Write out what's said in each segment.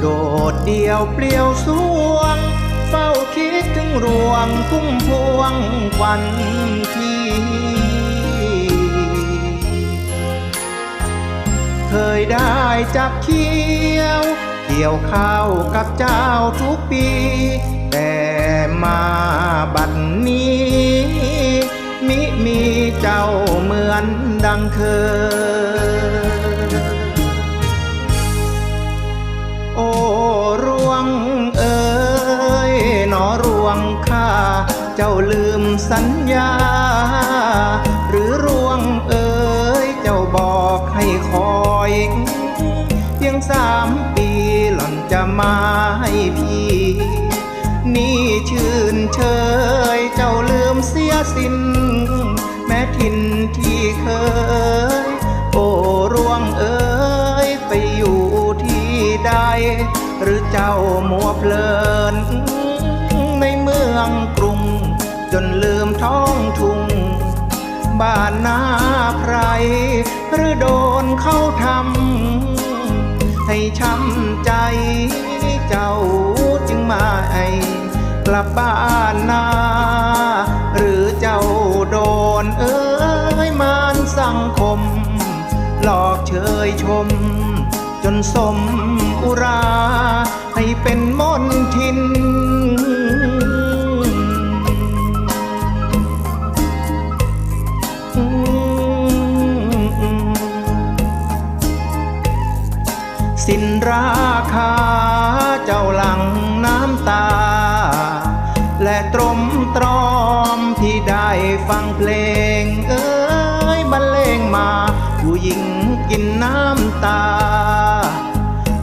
โดดเดียวเปลี่ยวสวง เฝ้าคิดถึงรวงพุ่มพวงควันที่เคยได้จับเคี้ยว เกี่ยวข้าวกับเจ้าทุกปี แต่มาบัดนี้มิมีเจ้าเหมือนดังเคย เจ้าลืมสัญญา หรือรวงเอ๋ยเจ้าบอกให้คอยเพียงสามปีหล่อนจะมาให้พี่ นี่ชื่นเชยเจ้าลืมเสียสิ้น แม้ทินที่เคย โอ้รวงเอ๋ยไปอยู่ที่ใด หรือเจ้ามัวเพลินในเมืองกรุง จนลืมท้องทุ่ง บ้านนาใคร หรือโดนเข้าทำให้ช้ำใจเจ้าจึงมาไอกลับบ้านนา หรือเจ้าโดนเอ้ยมานสังคม หลอกเชยชม จนสมอุรา ให้เป็นมนทิ สิ้นราคา เจ้าหลังน้ำตา และตรมตรอมที่ได้ฟังเพลง เอ้ยบรรเลงมา ผู้หญิงกินน้ำตา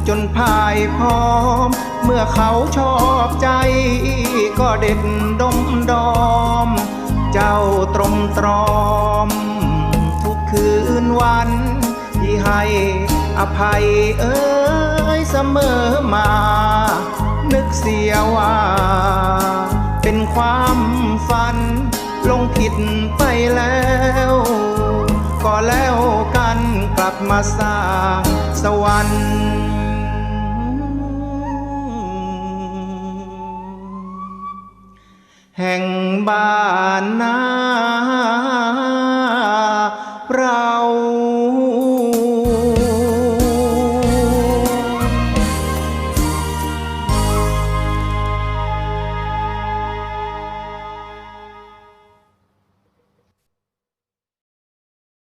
จนพ่ายพร้อม เมื่อเขาชอบใจ ก็เด็ดดมดอม เจ้าตรมตรอม ทุกคืนวันที่ให้ อภัยเอ้ยเสมอมา นึกเสียว่า เป็นความฝัน ลงผิดไปแล้ว ก็แล้วกันกลับมาสร้างสวรรค์แห่งบ้านนา